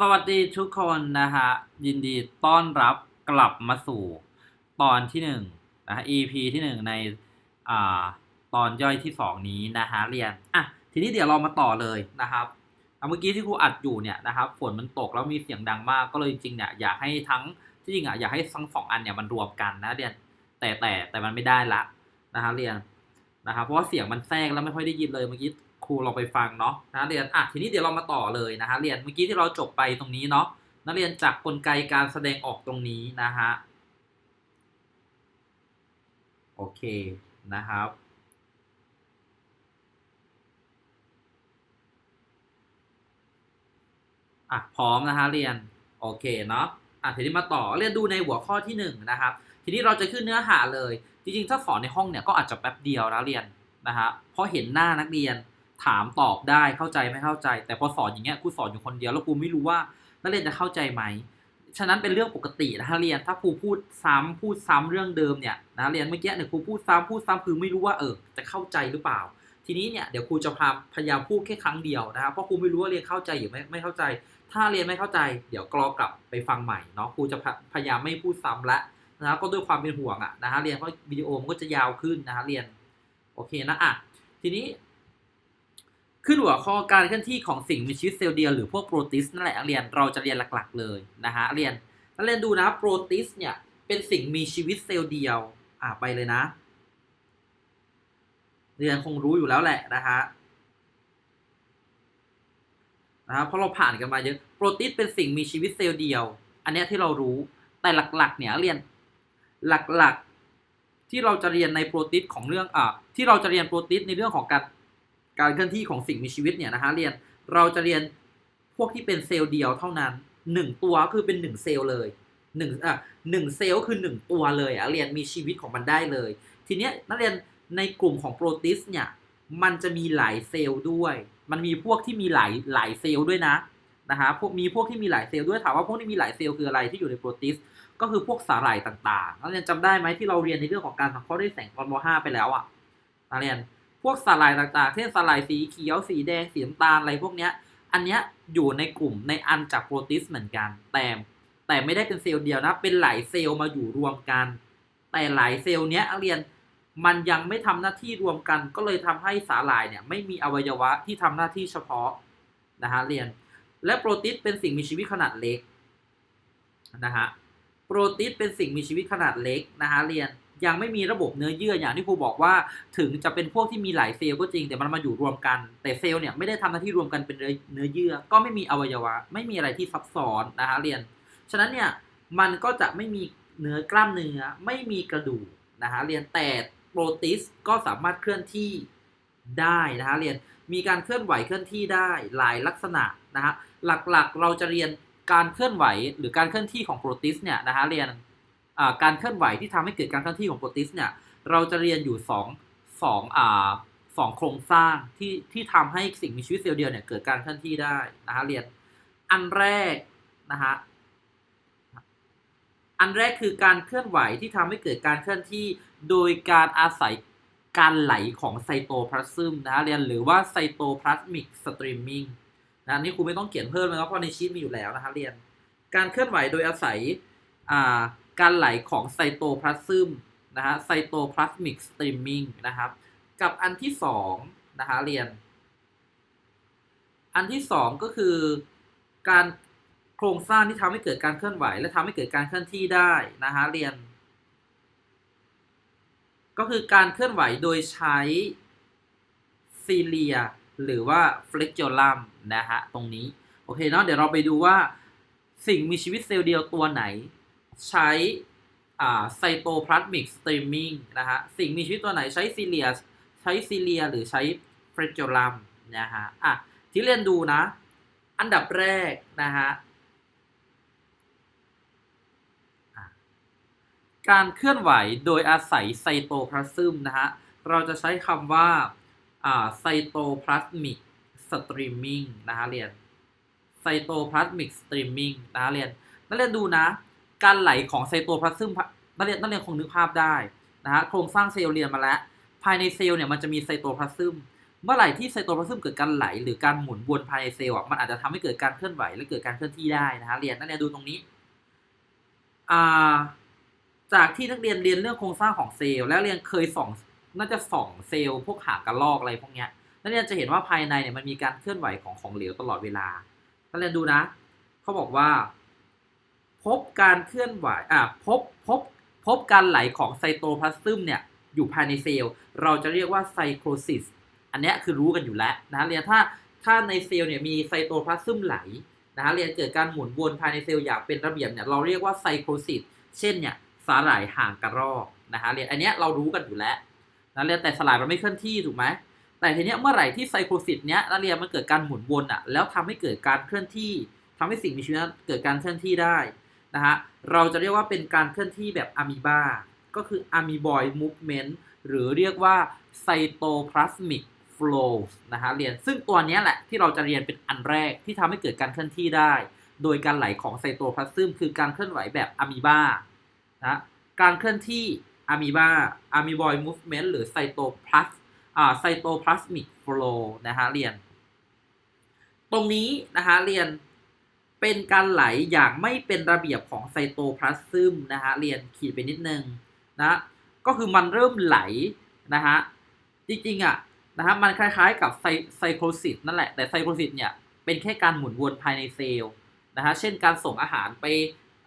สวัสดีทุกคนนะฮะ ยินดีต้อนรับกลับมาสู่ตอนที่หนึ่งนะฮะ EP ที่หนึ่งในอ่าตอนย่อยที่สองนี้นะฮะเรียนอะทีนี้เดี๋ยวเรามาต่อเลยนะครับเอาเมื่อกี้ที่ครูอัดอยู่เนี่ยนะครับฝนมันตกแล้วมีเสียงดังมากก็เลยจริงเนี่ยอยากให้ทั้งที่จริงอะอยากให้ทั้งสองอันเนี่ยมันรวมกันนะเรียนแต่แต่แต่มันไม่ได้ละนะฮะเรียนนะครับเพราะว่าเสียงมันแทรกแล้วไม่ค่อยได้ยินเลยเมื่อกี้ ครูลองไปฟังเนาะนะเรียนอะทีนี้เดี๋ยวเรามาต่อเลยนะฮะเรียนเมื่อกี้ที่เราจบไปตรงนี้เนาะนักเรียนจากกลไกการแสดงออกตรงนี้นะฮะโอเคนะครับอะพร้อมนะฮะเรียนโอเคเนาะอะทีนี้มาต่อเรียนดูในหัวข้อที่หนึ่งนะครับทีนี้เราจะขึ้นเนื้อหาเลย จริงๆ ถ้าสอนในห้องเนี่ยก็อาจจะแป๊บเดียวนะเรียนนะฮะเพราะเห็นหน้านักเรียน ถามตอบได้เข้าใจไม่เข้าใจ แต่พอสอนอย่างเงี้ยครูสอนอยู่คนเดียวแล้วครูไม่รู้ว่านักเรียนจะเข้าใจไหมฉะนั้นเป็นเรื่องปกตินะเรียนถ้าครูพูดซ้ำพูดซ้ำเรื่องเดิมเนี่ยนะเรียนเมื่อกี้เนี่ยครูพูดซ้ำพูดซ้ำคือไม่รู้ว่าเออจะเข้าใจหรือเปล่า ทีนี้เนี่ยเดี๋ยวครูจะพาพยายามพูดแค่ครั้งเดียวนะครับเพราะครูไม่รู้ว่าเรียนเข้าใจหรือไม่ไม่เข้าใจ ถ้าเรียนไม่เข้าใจ เดี๋ยวกรอกลับไปฟังใหม่เนาะครูจะพยายามไม่พูดซ้ำละนะครับก็ด้วยความเป็นห่วงอะนะฮะเรียนเพราะวิดีโอมันก็จะยาวขึ้นนะฮะเรียนโอเคนะอะทีนี้ ขึ้นหัวข้อการเคลื่อนที่ของสิ่งมีชีวิตเซลล์เดียวหรือพวกโปรตีสนั่นแหละเรียนเราจะเรียนหลักๆเลยนะฮะเรียนนักเรียนดูนะโปรตีสเนี่ยเป็นสิ่งมีชีวิตเซลล์เดียวอะไปเลยนะ เรียนคงรู้อยู่แล้วแหละนะฮะนะครับเพราะเราผ่านกันมาเยอะโปรตีสเป็นสิ่งมีชีวิตเซลล์เดียว อันนี้ที่เรารู้แต่หลักๆ เนี่ยเรียนหลักๆ ที่เราจะเรียนในโปรตีสของเรื่องอ่าที่เราจะเรียนโปรตีสในเรื่องของการ การเคลื่อนที่ของสิ่งมีชีวิตเนี่ยนะฮะเรียนเราจะเรียนพวกที่เป็นเซลล์เดียวเท่านั้นหนึ่งตัวคือเป็นหนึ่งเซลล์เลยหนึ่งอะหนึ่งเซลล์คือหนึ่งตัวเลยอะเรียนมีชีวิตของมันได้เลย ทีเนี้ยนักเรียนในกลุ่มของโปรตีสเนี่ยมันจะมีหลายเซลล์ด้วย มันมีพวกที่มีหลายหลายเซลล์ด้วยนะนะฮะพวกมีพวกที่มีหลายเซลล์ด้วยถามว่าพวกที่มีหลายเซลล์คืออะไรที่อยู่ในโปรตีสก็คือพวกสาหร่ายต่างๆนักเรียนจำได้ไหมที่เราเรียนในเรื่องของการสังเคราะห์ด้วยแสงตอนม .5 ไปแล้วอะนักเรียน พวกสาหร่ายต่างๆ เช่นสาหร่ายสีเขียว สีแดง สีน้ำตาลอะไรพวกเนี้ย อันเนี้ยอยู่ในกลุ่มในอันจากโปรตีสเหมือนกัน แต่แต่ไม่ได้เป็นเซลล์เดียวนะ เป็นหลายเซลล์มาอยู่รวมกัน แต่หลายเซลล์เนี้ยเรียนมันยังไม่ทำหน้าที่รวมกัน ก็เลยทำให้สาหร่ายเนี่ยไม่มีอวัยวะที่ทำหน้าที่เฉพาะนะฮะเรียน และโปรตีสเป็นสิ่งมีชีวิตขนาดเล็กนะฮะโปรตีสเป็นสิ่งมีชีวิตขนาดเล็กนะฮะเรียน ยังไม่มีระบบเนื้อเยื่ออย่างที่ครูบอกว่า ถึงจะเป็นพวกที่มีหลายเซลล์ก็จริง แต่มันมาอยู่รวมกัน แต่เซลล์เนี่ยไม่ได้ทำหน้าที่รวมกันเป็นเนื้อเยื่อ ก็ไม่มีอวัยวะ ไม่มีอะไรที่ซับซ้อนนะฮะเรียน ฉะนั้นเนี่ยมันก็จะไม่มีเนื้อกล้ามเนื้อไม่มีกระดูกนะฮะเรียนแต่โปรตีสก็สามารถเคลื่อนที่ได้นะฮะเรียนมีการเคลื่อนไหวเคลื่อนที่ได้หลายลักษณะนะฮะหลักๆเราจะเรียนการเคลื่อนไหวหรือการเคลื่อนที่ของโปรตีสเนี่ยนะฮะเรียน การเคลื่อนไหวที่ทำให้เกิดการเคลื่อนที่ของโปรตีสเนี่ยเราจะเรียนอยู่2องสองอ่าสองโครงสร้างที่ที่ทำให้สิ่งมีชีวิตเซลล์เดียวเนี่ยเกิดการเคลื่อนที่ได้นะฮะเรียนอันแรกนะฮะอันแรกคือการเคลื่อนไหวที่ทำให้เกิดการเคลื่อนที่โดยการอาศัยการไหลของไซโตพลาซึมนะเรียนหรือว่าไซโตพลาสมิกสตรีมมิ่งนะนี่ครูไม่ต้องเขียนเพิ่มเลยเพราะในชีตมีอยู่แล้วนะคะเรียน การเคลื่อนไหวโดยอาศัยอ่า การไหลของไซโตพลาซึมนะฮะไซโตพลาสมิกสตรีมมิ่งนะครับ กับอันที่สองนะคะเรียน อันที่สองก็คือการโครงสร้างที่ทำให้เกิดการเคลื่อนไหว และทำให้เกิดการเคลื่อนที่ได้นะฮะเรียน ก็คือการเคลื่อนไหวโดยใช้ซีเลียหรือว่าเฟล็กโจลัมนะฮะตรงนี้ โอเคเนาะเดี๋ยวเราไปดูว่าสิ่งมีชีวิตเซลล์เดียวตัวไหน ใช้ไซโตพลาสมิกสตรีมมิ่งนะฮะสิ่งมีชีวิตตัวไหนใช้ซีเลียใช้ซีเลียหรือใช้เฟล็กโจลัมนะฮะอะที่เรียนดูนะ อันดับแรกนะฮะการเคลื่อนไหวโดยอาศัยไซโตพลาซึมนะฮะ เราจะใช้คำว่าไซโตพลาสมิกสตรีมมิ่งนะฮะเรียนไซโตพลาสมิกสตรีมมิ่งนะฮะเรียนนักเรียนดูนะ การไหลของไซโตพลาซึมนักเรียนนักเรียนคงนึกภาพได้นะฮะโครงสร้างเซลล์เรียนมาแล้ว ภายในเซลล์เนี่ยมันจะมีไซโตพลาซึมเมื่อไหร่ที่ไซโตพลาซึมเกิดการไหล หรือการหมุนวนภายในเซลล์อะมันอาจจะทำให้เกิดการเคลื่อนไหวและเกิดการเคลื่อนที่ได้นะฮะเรียนนักเรียนดูตรงนี้อาจากที่นักเรียนเรียนเรื่องโครงสร้างของเซลล์แล้วเรียนเคยส่องน่าจะส่องเซลล์พวกหางกระรอกอะไรพวกเนี้ยนักเรียนจะเห็นว่าภายในเนี่ยมันมีการเคลื่อนไหวของของเหลวตลอดเวลานักเรียนดูนะเขาบอกว่า พบการเคลื่อนไหวอะพบพบพบการไหลของไซโตพลาสซึมเนี่ยอยู่ภายในเซลล์ เราจะเรียกว่าไซโครซิสอันนี้คือรู้กันอยู่แล้วนะเรียนถ้าถ้าในเซลล์เนี่ยมีไซโตพลาสซึมไหลนะฮะเรียนเกิดการหมุนวนภายในเซลล์อย่างเป็นระเบียบเนี่ยเราเรียกว่าไซโครซิสเช่นเนี่ยสาหร่ายห่างกระรอกนะฮะเรียนอันนี้เรารู้กันอยู่แล้วนะเรียนแต่สลายมันไม่เคลื่อนที่ถูกไหมแต่ทีเนี้ยเมื่อไหร่ที่ไซโครซิสเนี้ยนักเรียนมันเกิดการหมุนวนอะแล้วทำให้เกิดการเคลื่อนที่ทำให้สิ่งมีชีวิตเกิดการเคลื่อนที่ได้ นะฮะเราจะเรียกว่าเป็นการเคลื่อนที่แบบอะมีบาก็คืออะมีบอยมูฟเมนต์หรือเรียกว่าไซโตพลาสมิก flow นะฮะเรียนซึ่งตัวนี้แหละที่เราจะเรียนเป็นอันแรกที่ทำให้เกิดการเคลื่อนที่ได้ โดยการไหลของไซโตพลาซึมคือการเคลื่อนไหวแบบอะมีบานะการเคลื่อนที่อะมีบาอะมีบอยมูฟเมนต์หรือไซโตพลาสอ่าไซโตพลาสมิกโฟลนะฮะเรียน ตรงนี้นะฮะเรียน เป็นการไหลอย่างไม่เป็นระเบียบของไซโตพลาซึมนะฮะเรียนขีดไปนิดนึงนะก็คือมันเริ่มไหลนะฮะจริงๆอะนะฮะมันคล้ายๆกับไซไซโครซิสนั่นแหละแต่ไซโครซิสเนี่ยเป็นแค่การหมุนวนภายในเซลล์นะฮะเช่นการส่งอาหารไป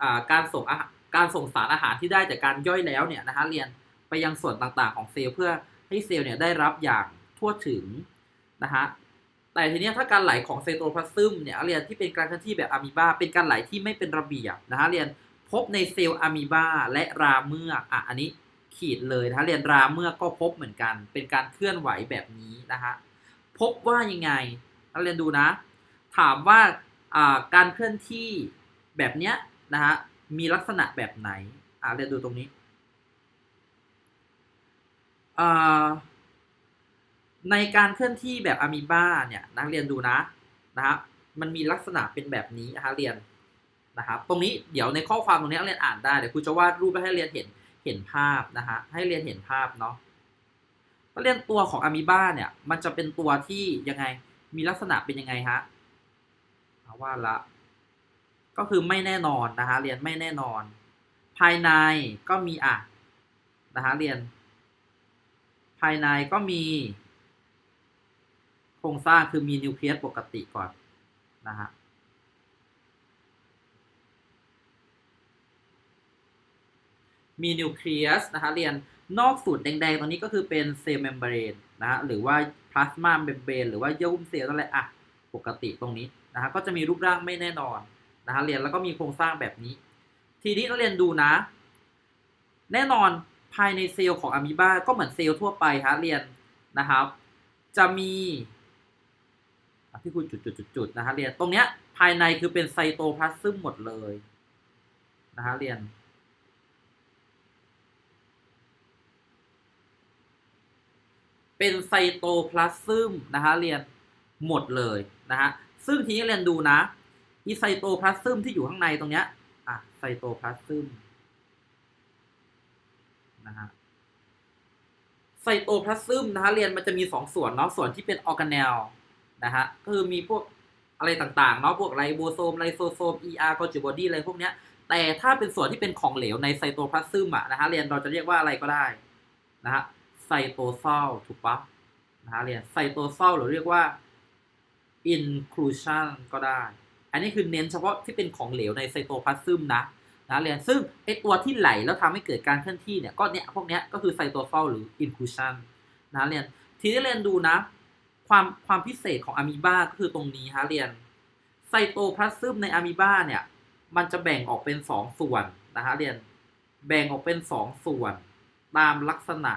อ่าการส่งอาหารการส่งสารอาหารที่ได้จากการย่อยแล้วเนี่ยนะฮะเรียนไปยังส่วนต่างๆของเซลล์เพื่อให้เซลล์เนี่ยได้รับอย่างทั่วถึงนะฮะ แต่ทีนี้ถ้าการไหลของไซโตพลาซึมเนี่ยเรียนที่เป็นการเคลื่อนที่แบบอะมีบาเป็นการไหลที่ไม่เป็นระเบียบนะฮะเรียนพบในเซลล์อะมีบาและราเมือกอะอันนี้ขีดเลยนะฮะเรียนราเมือกก็พบเหมือนกัน เป็นการเคลื่อนไหวแบบนี้นะฮะพบว่ายังไงเรียนดูนะ ถามว่าอ่าการเคลื่อนที่แบบเนี้ยนะฮะมีลักษณะแบบไหนอ่าเรียนดูตรงนี้อ่า ในการเคลื่อนที่แบบอะมีบาเนี่ยนักเรียนดูนะนะฮะมันมีลักษณะเป็นแบบนี้นะคะเรียนนะครับตรงนี้เดี๋ยวในข้อความตรงนี้เรียนอ่านได้เดี๋ยวครูจะวาดรูปไปให้เรียนเห็นเห็นภาพนะฮะให้เรียนเห็นภาพเนาะเรียนตัวของอะมีบาเนี่ยมันจะเป็นตัวที่ยังไงมีลักษณะเป็นยังไงฮะว่าละ ก็คือไม่แน่นอนนะฮะเรียนไม่แน่นอน ภายในก็มีอะนะฮะเรียน ภายในก็มี โครงสร้างคือมีนิวเคลียสปกติก่อนนะฮะมีนิวเคลียสนะฮะเรียนนอกสูตรแดงๆ ตรงนี้ก็คือเป็นเซลล์เมมเบรนนะฮะหรือว่าพลาสมาเมมเบรนหรือว่าเยื่อหุ้มเซลล์นั่นแหละอะปกติตรงนี้นะฮะก็จะมีรูปร่างไม่แน่นอนนะฮะเรียนแล้วก็มีโครงสร้างแบบนี้ ทีนี้นักเรียนดูนะ แน่นอนภายในเซลล์ของอะมีบาก็เหมือนเซลล์ทั่วไปฮะเรียนนะครับ จะมี ที่คุณจุดๆๆนะฮะเรียนตรงเนี้ยภายในคือเป็นไซโตพลาซึมหมดเลยนะฮะเรียนเป็นไซโตพลาซึมนะฮะเรียนหมดเลยนะฮะซึ่งทีนี้เรียนดูนะอีไซโตพลาซึมที่อยู่ข้างในตรงเนี้ยอะไซโตพลาซึมนะฮะไซโตพลาซึมนะฮะเรียนมันจะมีสองส่วนเนาะส่วนที่เป็นออร์แกเนล นะฮะก็คือมีพวกอะไรต่างๆเนาะพวกไรโบโซมไลโซโซม ER กอจิบอดีอะไรพวกเนี้ยแต่ถ้าเป็นส่วนที่เป็นของเหลวในไซโตพลาซึมอะนะฮะเรียนเราจะเรียกว่าอะไรก็ได้นะฮะไซโตซอลถูกปะนะฮะเรียนไซโตซอลหรือเรียกว่า inclusion ก็ได้ อันนี้คือเน้นเฉพาะที่เป็นของเหลวในไซโตพลาซึมนะนะเรียนซึ่งไอตัวที่ไหลแล้วทำให้เกิดการเคลื่อนที่เนี่ยก็เนี้ยพวกเนี้ยก็คือไซโตซอลหรือ inclusion นะเรียนทีนี้เรียนดูนะ ความความพิเศษของอะมีบาก็คือตรงนี้ฮะเรียนไซโตพลาซึมในอะมีบาเนี่ย มันจะแบ่งออกเป็นสองส่วนนะฮะเรียนแบ่งออกเป็นสองส่วนตามลักษณะ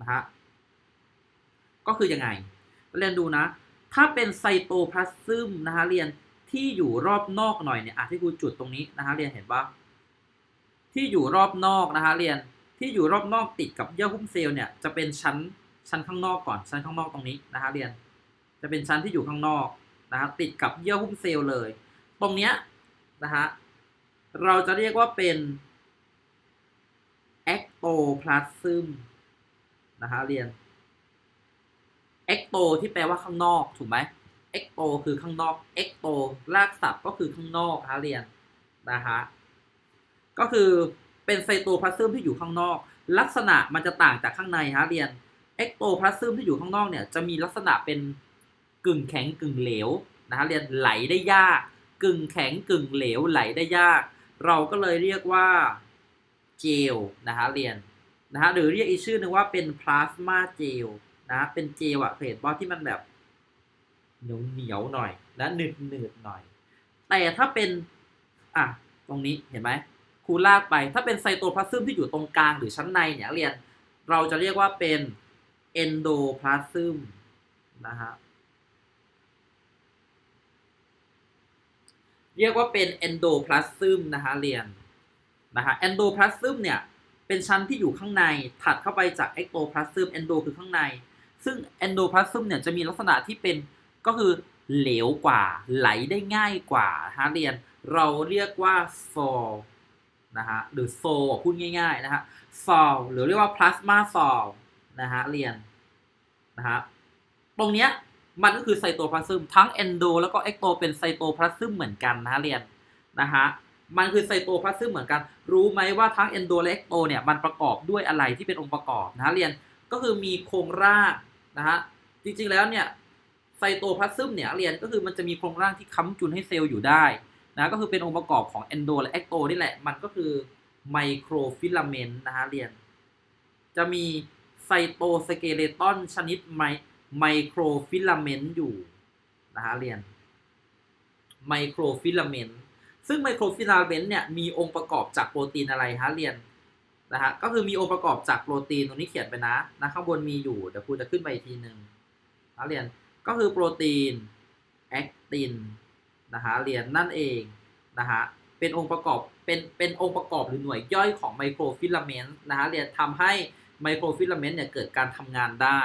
นะฮะก็คือยังไง เรียนดูนะ ถ้าเป็นไซโตพลาซึมนะฮะเรียนที่อยู่รอบนอกหน่อยเนี่ยอะที่กูจุดตรงนี้นะฮะเรียนเห็นปะที่อยู่รอบนอกนะฮะเรียนที่อยู่รอบนอกติดกับเยื่อหุ้มเซลล์เนี่ยจะเป็นชั้น ชั้นข้างนอกก่อนชั้นข้างนอกตรงนี้นะฮะเรียนจะเป็นชั้นที่อยู่ข้างนอกนะฮะติดกับเยื่อหุ้มเซลล์เลย ตรงเนี้ยนะฮะเราจะเรียกว่าเป็นแอคโตพลาซึมนะฮะเรียนเอ็กโตที่แปลว่าข้างนอกถูกไหมเอ็กโตคือข้างนอกเอ็กโตรากศัพท์ก็คือข้างนอกฮะเรียนนะฮะก็คือเป็นไซโตพลาซึมที่อยู่ข้างนอก ลักษณะมันจะต่างจากข้างในฮะเรียน เอ็กโตพลาซึมที่อยู่ข้างนอกเนี่ยจะมีลักษณะเป็นกึ่งแข็งกึ่งเหลวนะฮะเรียนไหลได้ยาก กึ่งแข็งกึ่งเหลวไหลได้ยาก เราก็เลยเรียกว่าเจลนะฮะเรียนนะฮะหรือเรียกอีกชื่อหนึ่งว่าเป็นพลาสมาเจลนะเป็นเจลอะเห็นว่าที่มันแบบเหนียวเหนียวหน่อยและหนืดหนืดหน่อย แต่ถ้าเป็นอะตรงนี้เห็นไหมครูลากไปถ้าเป็นไซโตพลาซึมที่อยู่ตรงกลางหรือชั้นในเนี่ยเรียนเราจะเรียกว่าเป็น เอนโดพลาซึมนะฮะเรียกว่าเป็น endoplasm นะฮะเรียนนะฮะ endoplasm เนี่ยเป็นชั้นที่อยู่ข้างในถัดเข้าไปจาก ectoplasm endo คือข้างใน ซึ่ง endoplasm เนี่ยจะมีลักษณะที่เป็นก็คือเหลวกว่าไหลได้ง่ายกว่าฮะเรียนเราเรียกว่า sol นะฮะหรือ sol พูดง่ายๆนะฮะ sol หรือเรียกว่า plasma sol นะฮะเรียนนะฮะตรงเนี้ยมันก็คือไซโตพลาซึมทั้งเอนโดแล้วก็เอ็กโตเป็นไซโตพลาซึมเหมือนกันนะเรียนนะฮะมันคือไซโตพลาซึมเหมือนกัน รู้ไหมว่าทั้งเอนโดและเอ็กโตเนี่ยมันประกอบด้วยอะไรที่เป็นองค์ประกอบนะเรียนก็คือมีโครงร่างนะฮะจริงๆแล้วเนี่ยไซโตพลาซึมเนี่ยเรียนก็คือมันจะมีโครงร่างที่ค้ำจุนให้เซลล์อยู่ได้นะก็คือเป็นองค์ประกอบของเอนโดและเอ็กโตนี่แหละ มันก็คือไมโครฟิลาเมนต์นะฮะเรียน จะมี ซโตสเกเลตอนชนิดไมไมโครฟิลาเมนต์อยู่นะฮะเรียนไมโครฟิลาเมนต์ซึ่งไมโครฟิลาเมนต์เนี่ยมีองค์ประกอบจากโปรตีนอะไรฮะเรียนนะฮะก็คือมีองค์ประกอบจากโปรตีนตรงนี้เขียนไปนะนะข้างบนมีอยู่เดี๋ยวครูจะขึ้นไปอีกทีหนึ่งนะเรียนก็คือโปรตีนแอคตินนะฮะเรียนนั่นเองนะฮะเป็นองค์ประกอบเป็นเป็นองค์ประกอบหรือหน่วยย่อยของไมโครฟิลาเมนต์นะฮะเรียนทำให้ ไมโครฟิลาเมนต์เนี่ยเกิดการทำงานได้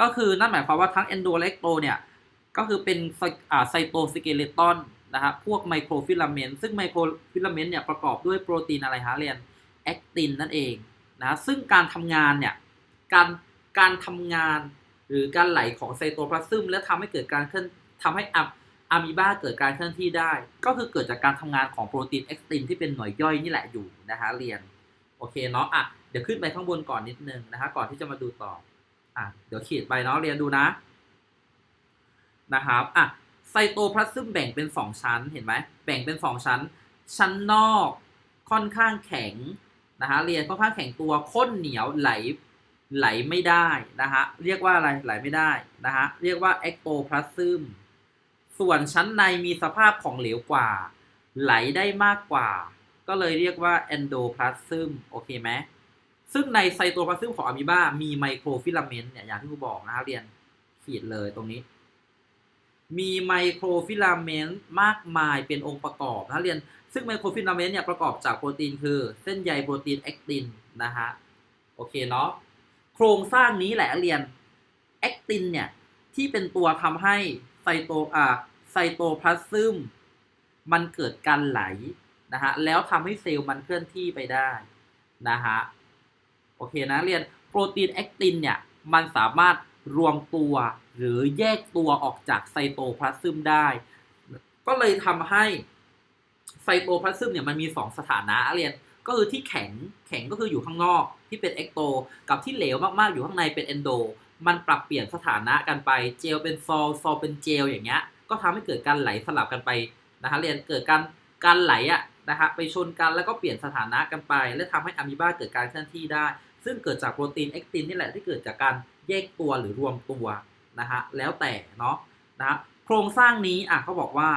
ก็คือนั่นหมายความว่าทั้งเอนโดและเอ็กโตเนี่ยก็คือเป็นไซอ่าไซโตสเกเลตอนนะฮะพวกไมโครฟิลาเมนต์ซึ่งไมโครฟิลาเมนต์เนี่ยประกอบด้วยโปรตีนอะไรฮะเรียนแอคตินนั่นเองนะซึ่งการทำงานเนี่ยการการทำงานหรือการไหลของไซโตพลาซึมและทำให้เกิดการเคลื่อนทำให้อะอะมีบาเกิดการเคลื่อนที่ได้ ก็คือเกิดจากการทำงานของโปรตีนแอคตินที่เป็นหน่วยย่อยนี่แหละอยู่นะฮะเรียน โอเคเนาะอะ เดี๋ยวขึ้นไปข้างบนก่อนนิดนึงนะฮะก่อนที่จะมาดูต่ออะเดี๋ยวขีดไปเนาะเรียนดูนะนะครับอะไซโตพลาซึมแบ่งเป็น 2 ชั้นเห็นไหมแบ่งเป็น 2 ชั้น ชั้นนอกค่อนข้างแข็งนะฮะเรียนค่อนข้างแข็งตัวข้นเหนียวไหลไหลไม่ได้นะฮะเรียกว่าอะไรไหลไม่ได้นะฮะเรียกว่าเอ็กโตพลาซึมส่วนชั้นในมีสภาพของเหลวกว่า ไหลได้มากกว่า ก็เลยเรียกว่าเอนโดพลาซึมโอเคไหม ซึ่งในไซโตพลาซึมของอะมีบา มีไมโครฟิลาเมนต์เนี่ยอย่างที่ครูบอกนะครับเรียนขีดเลยตรงนี้ มีไมโครฟิลาเมนต์มากมายเป็นองค์ประกอบนะเรียน ซึ่งไมโครฟิลาเมนต์เนี่ยประกอบจากโปรตีนคือ เส้นใยโปรตีนแอคตินนะฮะโอเคเนาะโครงสร้างนี้แหละเรียนแอคตินเนี่ยที่เป็นตัวทำให้ไซโตอ่าไซโตพลาซึมมันเกิดการไหลนะฮะแล้วทำให้เซลล์มันเคลื่อนที่ไปได้นะฮะ โอเคนะเรียนโปรตีนแอคตินเนี่ยมันสามารถรวมตัวหรือแยกตัวออกจากไซโตพลาซึมได้ ก็เลยทำให้ไซโตพลาซึมเนี่ยมันมี 2 สถานะเรียนก็คือที่แข็งแข็งก็คืออยู่ข้างนอกที่เป็นเอ็กโตกับที่เหลวมากๆอยู่ข้างในเป็นเอนโดมันปรับเปลี่ยนสถานะกันไปเจลเป็นซอลซอลเป็นเจลอย่างเงี้ยก็ทำให้เกิดการไหลสลับกันไปนะฮะเรียนเกิดการการไหลอะนะฮะไปชนกันแล้วก็เปลี่ยนสถานะกันไป และทำให้อะมีบาเกิดการเคลื่อนที่ได้ ซึ่งเกิดจากโปรตีนเอ็กตินนี่แหละที่เกิดจากการแยกตัวหรือรวมตัวนะฮะแล้วแต่เนาะนะฮะโครงสร้างนี้อะเขาบอกว่า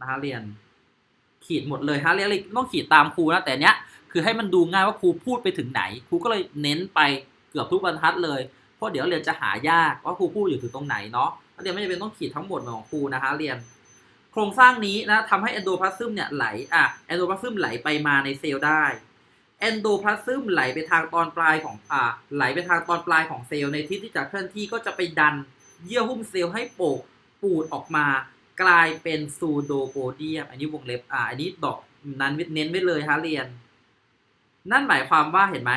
นะฮะเรียนขีดหมดเลยฮะเรียนต้องขีดตามครูนะแต่เนี้ยคือให้มันดูง่ายว่าครูพูดไปถึงไหนครูก็เลยเน้นไปเกือบทุกบรรทัดเลยเพราะเดี๋ยวเรียนจะหายากว่าครูพูดอยู่ถึงตรงไหนเนาะเรียนไม่จำเป็นต้องขีดทั้งหมดของครูนะฮะเรียนโครงสร้างนี้นะทำให้เอนโดพลาซึมเนี่ยไหลอะเอนโดพลาซึมไหลไปมาในเซลล์ได้ เอนโดพลาซึมไหลไปทางตอนปลายของอ่าไหลไปทางตอนปลายของเซลล์ในทิศที่จะเคลื่อนที่ก็จะไปดันเยื่อหุ้มเซลล์ให้โปกปูดออกมากลายเป็นซูโดโปเดียมอันนี้วงเล็บอ่าอันนี้ดอกนั้นเน้นไว้เลยฮะเรียน นั่นหมายความว่าเห็นไหม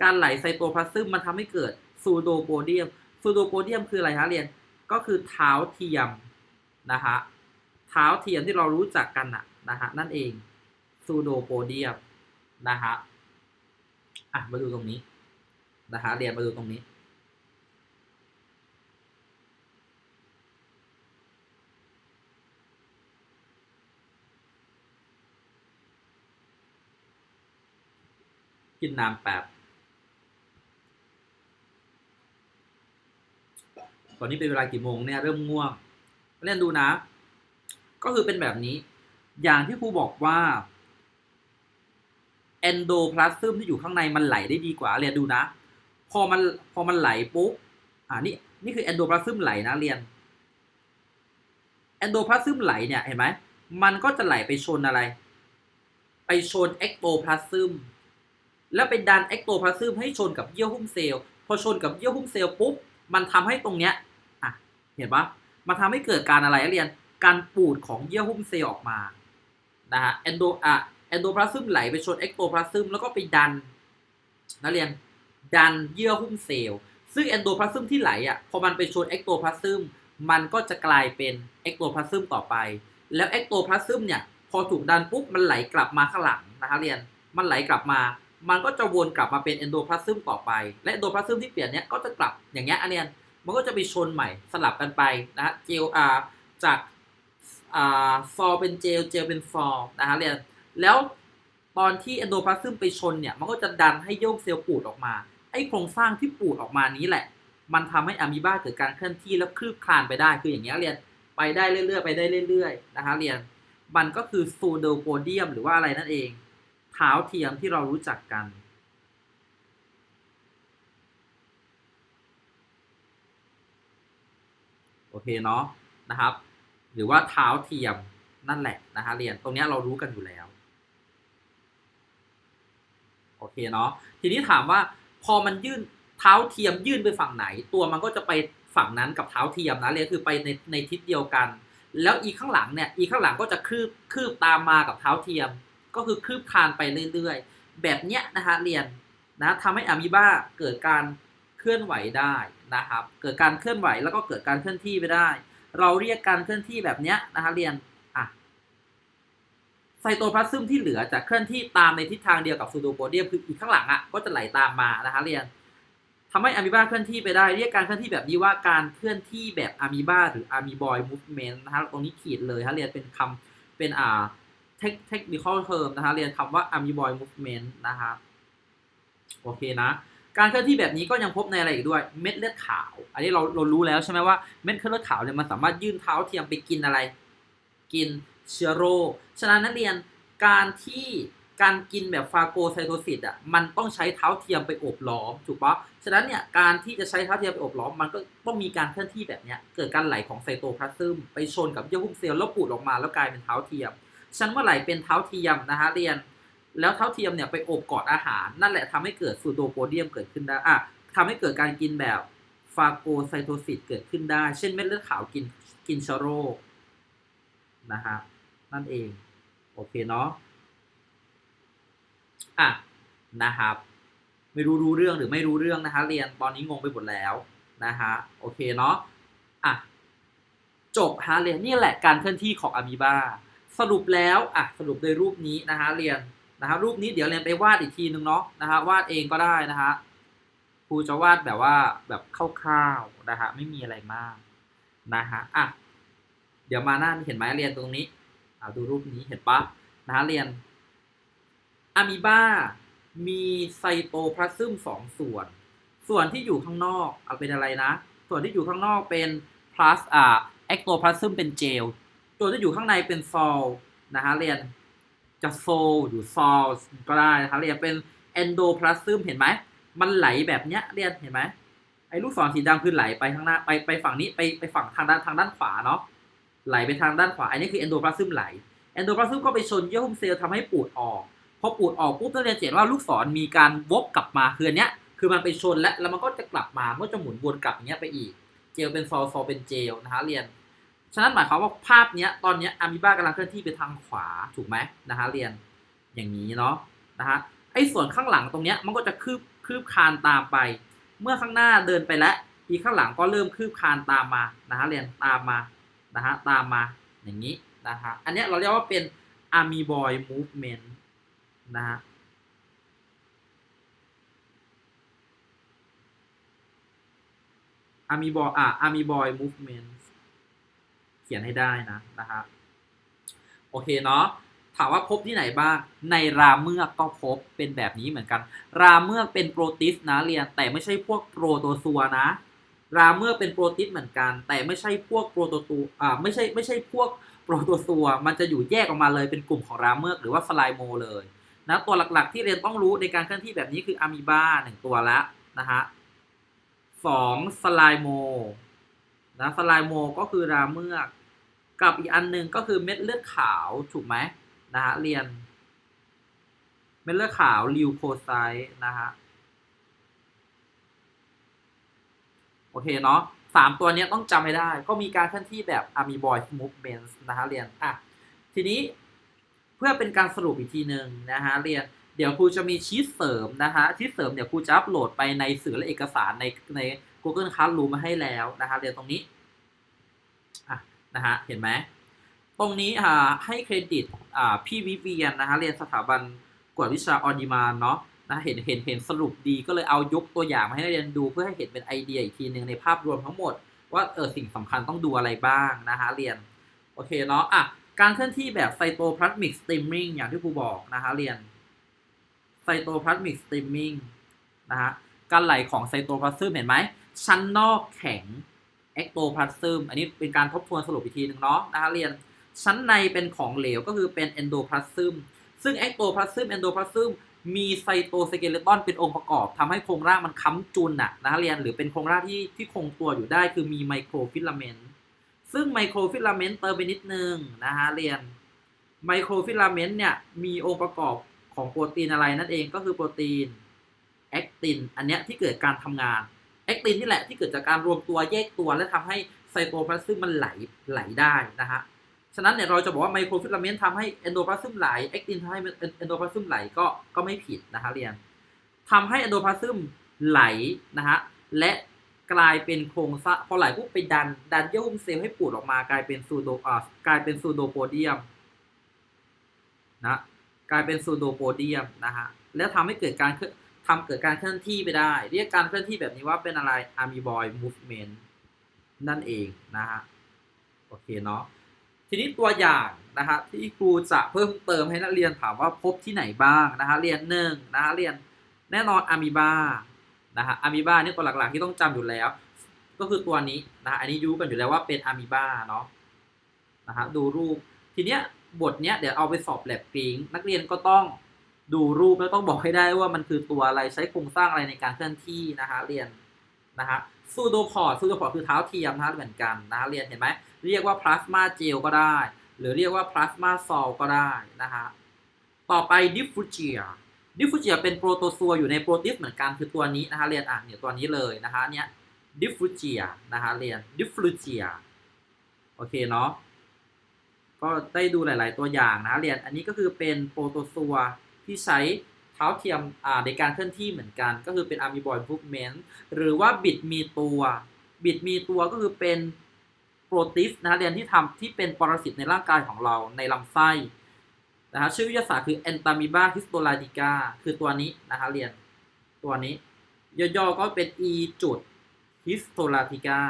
การไหลไซโตพลาซึมมันทำให้เกิดซูโดโปเดียมซูโดโปเดียมคืออะไรฮะเรียนก็คือเท้าเทียมนะฮะเท้าเทียมที่เรารู้จักกันนะนะฮะนั่นเองซูโดโปเดียม นะฮะอะมาดูตรงนี้นะฮะเรียนมาดูตรงนี้ กินน้ำแป๊บตอนนี้เป็นเวลากี่โมงเนี่ยเริ่มง่วงเรียนดูนะ ก็คือเป็นแบบนี้ อย่างที่ครูบอกว่า เอนโดพลาสซึมที่อยู่ข้างในมันไหลได้ดีกว่าเรียนดูนะ พอมันพอมันไหลปุ๊บอ่านี่นี่คือเอนโดพลาสซึมไหลนะเรียนเอนโดพลาสซึมไหลเนี่ยเห็นไหมมันก็จะไหลไปชนอะไร ไปชนเอ็กโตพลาสซึมแล้วไปดันเอ็กโตพลาสซึมให้ชนกับเยื่อหุ้มเซลล์พอชนกับเยื่อหุ้มเซลล์ปุ๊บมันทำให้ตรงเนี้ยอะเห็นปะมันทำให้เกิดการอะไรเรียนการปูดของเยื่อหุ้มเซลล์ออกมานะฮะเอนโดอะ เอนโดพลาสซึมไหลไปชนเอ็กโตพลาสซึมแล้วก็ไปดันนักเรียนดันเยื่อหุ้มเซลล์ ซึ่งเอนโดพลาสซึมที่ไหลอะพอมันไปชนเอ็กโตพลาสซึมมันก็จะกลายเป็นเอ็กโตพลาสซึมต่อไป แล้วเอ็กโตพลาสซึมเนี่ยพอถูกดันปุ๊บมันไหลกลับมาข้างหลังนะคะเรียน มันไหลกลับมา มันก็จะวนกลับมาเป็นเอนโดพลาสซึมต่อไป และเอนโดพลาสซึมที่เปลี่ยนเนี้ยก็จะกลับอย่างเงี้ยอันเนี้ยมันก็จะไปชนใหม่สลับกันไปนะฮะเจลอาจากอ่าฟอร์เป็นเจลเจลเป็นฟอร์นะฮะเรียน แล้วตอนที่เอนโดพลาซึมไปชนเนี่ย มันก็จะดันให้โยกเซลล์ปูดออกมา ไอ้โครงสร้างที่ปูดออกมานี้แหละ มันทำให้อะมีบาเกิดการเคลื่อนที่แล้วคลืบคลานไปได้ คืออย่างเงี้ยเรียนไปได้เรื่อยๆ ไปได้เรื่อยๆ นะคะเรียน มันก็คือซูโดโปเดียมหรือว่าอะไรนั่นเอง เท้าเทียมที่เรารู้จักกันโอเคเนาะนะครับ หรือว่าเท้าเทียมนั่นแหละนะฮะเรียนตรงนี้เรารู้กันอยู่แล้ว โอเคเนาะทีนี้ถามว่าพอมันยื่นเท้าเทียมยื่นไปฝั่งไหน ตัวมันก็จะไปฝั่งนั้นกับเท้าเทียมนะเรียนคือไปในในทิศเดียวกัน แล้วอีข้างหลังเนี่ยอีข้างหลังก็จะคืบคืบตามมากับเท้าเทียม ก็คือคืบคานไปเรื่อยๆ แบบเนี้ยนะฮะเรียนนะทำให้อะมีบ้าเกิดการเคลื่อนไหวได้นะครับ เกิดการเคลื่อนไหวแล้วก็เกิดการเคลื่อนที่ไปได้ เราเรียกการเคลื่อนที่แบบเนี้ยนะฮะเรียน ไซโตพลาสซึมที่เหลือจะเคลื่อนที่ตามในทิศทางเดียวกับซูโดโปเดียมคืออีกข้างหลังอะก็จะไหลตามมานะฮะเรียนทำให้อะมีบาเคลื่อนที่ไปได้เรียกการเคลื่อนที่แบบนี้ว่าการเคลื่อนที่แบบอะมีบาหรืออะมีบอยมูฟเมนต์นะฮะตรงนี้ขีดเลยฮะเรียนเป็นคำเป็นอ่าเทคเทคนิคอลเทอมนะฮะเรียนคำว่า amoeboid movement นะครับโอเคนะ การเคลื่อนที่แบบนี้ก็ยังพบในอะไรอีกด้วยเม็ดเลือดขาว อันนี้เราเรารู้แล้วใช่ไหมว่าเม็ดเลือดขาวเนี่ยมันสามารถยื่นเท้าเทียมไปกินอะไร กิน เชื้อโรค ฉะนั้นนักเรียนการที่การกินแบบฟาโกไซโตซิสอะมันต้องใช้เท้าเทียมไปอบล้อมถูกปะฉะนั้นเนี่ยการที่จะใช้เท้าเทียมไปอบล้อมมันก็ต้องมีการเคลื่อนที่แบบเนี้ยเกิดการไหลของไซโตพลาซึมไปชนกับเยื่อหุ้มเซลล์แล้วปูดออกมาแล้วกลายเป็นเท้าเทียมฉันเมื่อไหร่เป็นเท้าเทียมนะฮะเรียน แล้วเท้าเทียมเนี่ยไปอบกอดอาหาร นั่นแหละทำให้เกิดซูโดโปเดียมเกิดขึ้นได้อะทำให้เกิดการกินแบบฟาโกไซโตซิสเกิดขึ้นได้ เช่นเม็ดเลือดขาวกินกินเชื้อโรคนะฮะ นั่นเอง โอเคเนาะอะนะครับ ไม่รู้รู้เรื่องหรือไม่รู้เรื่องนะฮะเรียนตอนนี้งงไปหมดแล้วนะฮะโอเคเนาะอะจบฮะเรียนนี่แหละการเคลื่อนที่ของอะมีบาสรุปแล้วอะสรุปโดยรูปนี้นะฮะเรียนนะฮะรูปนี้เดี๋ยวเรียนไปวาดอีกทีนึงเนาะนะฮะวาดเองก็ได้นะฮะครูจะวาดแบบว่าแบบคร่าวๆนะฮะไม่มีอะไรมากนะฮะอะเดี๋ยวมาหน้าเห็นไหมเรียนตรงนี้ อาดูรูปนี้เห็นปะนะฮะเรียนอะมีบามีไซโตพลาซึมสองส่วน ส่วนที่อยู่ข้างนอกเอาเป็นอะไรนะ ส่วนที่อยู่ข้างนอกเป็นพลาสอ่าเอ็กโตพลาซึมเป็นเจลตัวที่อยู่ข้างในเป็นซอลนะฮะเรียนจะโซลหรือซอลก็ได้นะฮะเรียนเป็นเอนโดพลาซึมเห็นไหมมันไหลแบบเนี้ยเรียนเห็นไหมไอ้ลูกศรสีดำคือไหลไปข้างหน้าไปไปฝั่งนี้ไปไปฝั่งทางด้านทางด้านขวาเนาะ ไหลไปทางด้านขวา อันนี้คือเอนโดพลาซึมไหลเอนโดพลาซึมก็ไปชนเยื่อหุ้มเซลล์ทำให้ปูดออกพอปูดออกปุ๊บนักเรียนเห็นว่าลูกศรมีการวกกลับมาคืออันเนี้ยคือมันไปชนแล้วแล้วมันก็จะกลับมาเมันก็จะหมุนวนกลับอย่างเงี้ยไปอีก เจลเป็นซอลซอลเป็นเจลนะฮะเรียน ฉะนั้นหมายความว่าภาพเนี้ยตอนเนี้ยอะมีบ้ากำลังเคลื่อนที่ไปทางขวาถูกไหมนะฮะเรียนอย่างนี้เนาะนะฮะไอ้ส่วนข้างหลังตรงเนี้ยมันก็จะคืบคืบคานตามไป เมื่อข้างหน้าเดินไปแล้วอีกข้างหลังก็เริ่มคืบคานตามมานะฮะเรียนตามมา นะฮะตามมาอย่างนี้นะฮะอันนี้เราเรียกว่าเป็น army boy movement นะฮะ army boy อะ army boy movement เขียนให้ได้นะนะฮะโอเคเนาะถามว่าพบที่ไหนบ้าง ในราเมือกก็พบเป็นแบบนี้เหมือนกัน ราเมือกเป็นโปรติสนะเรียนแต่ไม่ใช่พวกโปรโตซัวนะ ราเมือกเป็นโปรติสเหมือนกัน แต่ไม่ใช่พวกโปรโตตูอ่าไม่ใช่ไม่ใช่พวกโปรโตซัว มันจะอยู่แยกออกมาเลยเป็นกลุ่มของราเมือกหรือว่าสไลโมเลยนะตัวหลักๆที่เรียนต้องรู้ในการเคลื่อนที่แบบนี้คืออะมีบาหนึ่งตัวละนะฮะสองสไลโมนะสไลโมก็คือราเมือก กับอีกอันหนึ่งก็คือเม็ดเลือดขาวถูกไหมนะฮะเรียน เม็ดเลือดขาวลิวโคไซต์นะฮะ โอเคเนาะสามตัวนี้ต้องจำให้ได้ ก็มีการเคลื่อนที่แบบ a m y b o y movement นะฮะเรียนอะทีนี้เพื่อเป็นการสรุปอีกทีหนึ่งนะฮะเรียนเดี๋ยวครูจะมีชีทเสริมนะฮะชีทเสริมเดี๋ยวครูจะอัปโหลดไปในสื่อและเอกสารในใน Google Classroom มาให้แล้วนะฮะเรียนตรงนี้อะนะฮะเห็นไหมตรงนี้อ่าให้เครดิตอ่าพี่วิเวียนนะฮะเรียนสถาบันกวดวิชาออนดีมานเนาะ นะเห็นเห็นเห็นสรุปดีก็เลยเอายกตัวอย่างมาให้นักเรียนดูเพื่อให้เห็นเป็นไอเดียอีกทีหนึ่งในภาพรวมทั้งหมด ว่าเออสิ่งสำคัญต้องดูอะไรบ้างนะฮะเรียนโอเคเนาะอะการเคลื่อนที่แบบไซโตพลาสมิกสตรีมมิ่งอย่างที่ครูบอกนะฮะเรียนไซโตพลาสมิกสตรีมมิ่งนะฮะการไหลของไซโตพลาสซึมเห็นไหมชั้นนอกแข็งเอ็กโตพลาสซึมอันนี้เป็นการทบทวนสรุปอีกทีหนึ่งเนาะนะฮะเรียนชั้นในเป็นของเหลวก็คือเป็นเอนโดพลาสซึมซึ่งเอ็กโตพลาสซึมเอนโดพลาสซึม มีไซโตสเกเลตอนเป็นองค์ประกอบทำให้โครงร่างมันค้ำจุนอะนะฮะเรียนหรือเป็นโครงร่างที่ที่คงตัวอยู่ได้คือมีไมโครฟิลาเมนต์ซึ่งไมโครฟิลาเมนต์เติมไปนิดนึงนะฮะเรียนไมโครฟิลาเมนต์เนี่ยมีองค์ประกอบของโปรตีนอะไรนั่นเองก็คือโปรตีนแอคตินอันเนี้ยที่เกิดการทำงานแอคตินนี่แหละที่เกิดจากการรวมตัวแยกตัวและทำให้ไซโตพลาสซึมมันไหลไหลได้นะฮะ ฉะนั้นเนี่ยเราจะบอกว่าไมโครฟิลาเมนต์ทำให้เอนโดพลาสซึมไหลเอ็กตินทำให้เอนโดพลาสซึมไหลก็ก็ไม่ผิดนะฮะเรียนทำให้เอนโดพลาสซึมไหลนะฮะและกลายเป็นโครงสร้างพอไหลปุ๊บไปดัน ดันเยื่อหุ้มเซลล์ให้ปูดออกมากลายเป็นซูโดอ่ากลายเป็นซูโดโพเดียมนะกลายเป็นซูโดโพเดียมนะฮะแล้วทำให้เกิดการทำเกิดการเคลื่อนที่ไปได้ เรียกการเคลื่อนที่แบบนี้ว่าเป็นอะไรอะมีบอยมูฟเมนต์นั่นเองนะฮะโอเคเนาะ ทีนี้ตัวอย่างนะฮะที่ครูจะเพิ่มเติมให้นักเรียนถามว่าพบที่ไหนบ้างนะฮะเรียนหนึ่งนะฮะเรียนแน่นอนอะมีบานะฮะอะมีบานี่ตัวหลักๆที่ต้องจำอยู่แล้ว ก็คือตัวนี้นะฮะอันนี้รู้กันอยู่แล้วว่าเป็นอะมีบาเนาะนะฮะดูรูปทีเนี้ยบทเนี้ยเดี๋ยวเอาไปสอบแลบกริงนักเรียนก็ต้องดูรูปแล้วต้องบอกให้ได้ว่ามันคือตัวอะไรใช้โครงสร้างอะไรในการเคลื่อนที่นะฮะเรียนนะฮะซูโดพอร์ตซูโดพอร์ตคือเท้าเทียมนะฮะเหมือนกันนะฮะเรียนเห็นไหม เรียกว่าพลาสมาเจลก็ได้ หรือเรียกว่าพลาสมาซอลก็ได้นะฮะต่อไปดิฟฟูเจียดิฟฟูเจียเป็นโปรโตซัวอยู่ในโปรติสเหมือนกันคือตัวนี้นะฮะเรียนอ่านเนี่ยตัวนี้เลยนะฮะเนี้ยดิฟฟูเจียนะฮะเรียนดิฟฟูเจียโอเคเนาะก็ได้ดูหลาย ๆ ตัวอย่างนะเรียนอันนี้ก็คือเป็นโปรโตซัวที่ใช้เท้าเทียมอ่าในการเคลื่อนที่เหมือนกัน ก็คือเป็นอะมีบอยพูฟเมนต์หรือว่าบิดมีตัว บิดมีตัวก็คือเป็น โปรติสนะฮะเรียนที่ทำที่เป็นปรสิตในร่างกายของเราในลำไส้นะฮะชื่อวิทยาศาสตร์คือ e n t a m i b a histoladica คือตัวนี้นะฮะเรียนตัวนี้ ย่อๆก็เป็น e จุด histoladica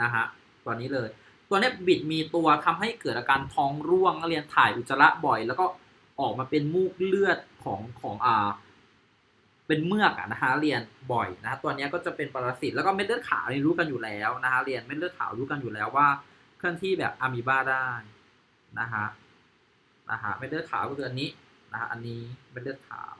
นะฮะตัวนี้เลย ตัวนี้บิดมีตัวทำให้เกิดอาการท้องร่วงเรียนถ่ายอุจจาระบ่อย แล้วก็ออกมาเป็นมูกเลือดของของอ่า เป็นเมือกอะนะฮะเรียนบ่อยนะตัวนี้ก็จะเป็นปรสิตแล้วก็เม็ดเลือดขาวนี่รู้กันอยู่แล้วนะฮะเรียนเม็ดเลือดขาวรู้กันอยู่แล้วว่าเคลื่อนที่แบบอะมีบาได้นะฮะนะฮะเม็ดเลือดขาวก็คืออันนี้นะฮะอันนี้เม็ดเลือดขาว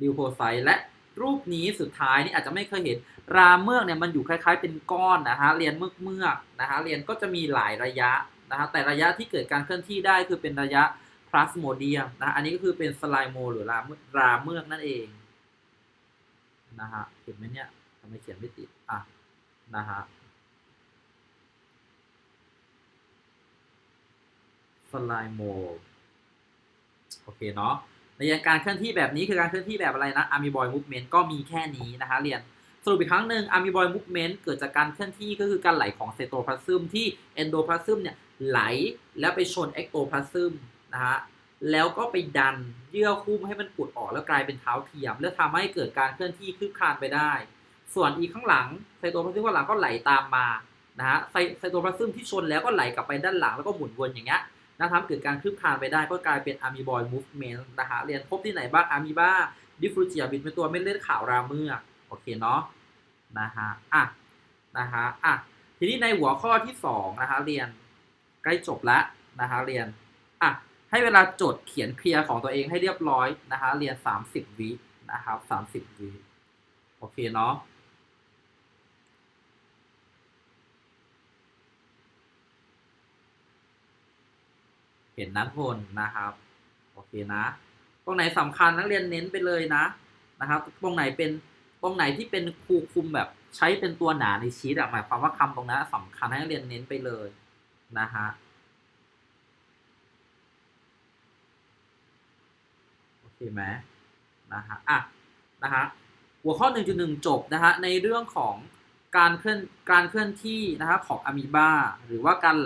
ลิวโคไซต์และรูปนี้สุดท้ายนี่อาจจะไม่เคยเห็นราเมือกเนี่ยมันอยู่คล้ายๆเป็นก้อนนะฮะเรียนเมือกเมือกนะฮะเรียนก็จะมีหลายระยะนะฮะแต่ระยะที่เกิดการเคลื่อนที่ได้คือเป็นระยะ ลาสโมเดียมนะอันนี้ก็คือเป็นสไลโมหรือราราเมือกนั่นเองนะฮะเห็นไหมเนี่ยทำไมเขียนไม่ติดอะนะฮะสไลโมโอเคเนาะในการเคลื่อนที่แบบนี้คือการเคลื่อนที่แบบอะไรนะ Army Boy Movement ก็มีแค่นี้นะคะเรียนสรุปอีกครั้งหนึ่ง Army Boy Movement เกิดจากการเคลื่อนที่ก็คือการไหลของไซโตพลาซึมที่ endoplasm เนี่ยไหลแล้วไปชน ectoplasm นะฮะแล้วก็ไปดันเยื่อหุ้มให้มันปุดออกแล้วกลายเป็นเท้าเทียม แล้วทำให้เกิดการเคลื่อนที่คืบคลานไปได้ ส่วนอีกข้างหลังไซโตพลาซึมข้างหลังก็ไหลตามมานะฮะไซไซโตพลาซึมที่ชนแล้วก็ไหลกลับไปด้านหลังแล้วก็หมุนวนอย่างเงี้ยนะครับเกิดการคืบคลานไปได้ก็กลายเป็นอะมีบอยมูฟเมนต์นะฮะเรียนพบที่ไหนบ้างอะมีบ้าดิฟรูเจียบิดเป็นตัวเม็ดเลือดขาวราเมือกโอเคเนาะนะฮะอะนะฮะอะทีนี้ในหัวข้อที่สองนะคะเรียนใกล้จบแล้วนะคะเรียนอะ ให้เวลาจดเขียนเคลียร์ของตัวเองให้เรียบร้อยนะคะ เรียน 30 วินะครับ30 วิโอเคเนาะเห็นนัทพลนะครับ โอเคนะ ตรงไหนสำคัญนักเรียนเน้นไปเลยนะนะครับ ตรงไหนเป็นตรงไหนที่เป็นครูคุมแบบใช้เป็นตัวหนาในชีตอะหมายความว่าคำตรงนั้นสำคัญให้นักเรียนเน้นไปเลยนะฮะ เห็นไหมนะฮะอะนะฮะหัวข้อ 1.1 จบนะฮะในเรื่องของการเคลื่อนการเคลื่อนที่นะฮะของอะมีบาหรือว่าการไหล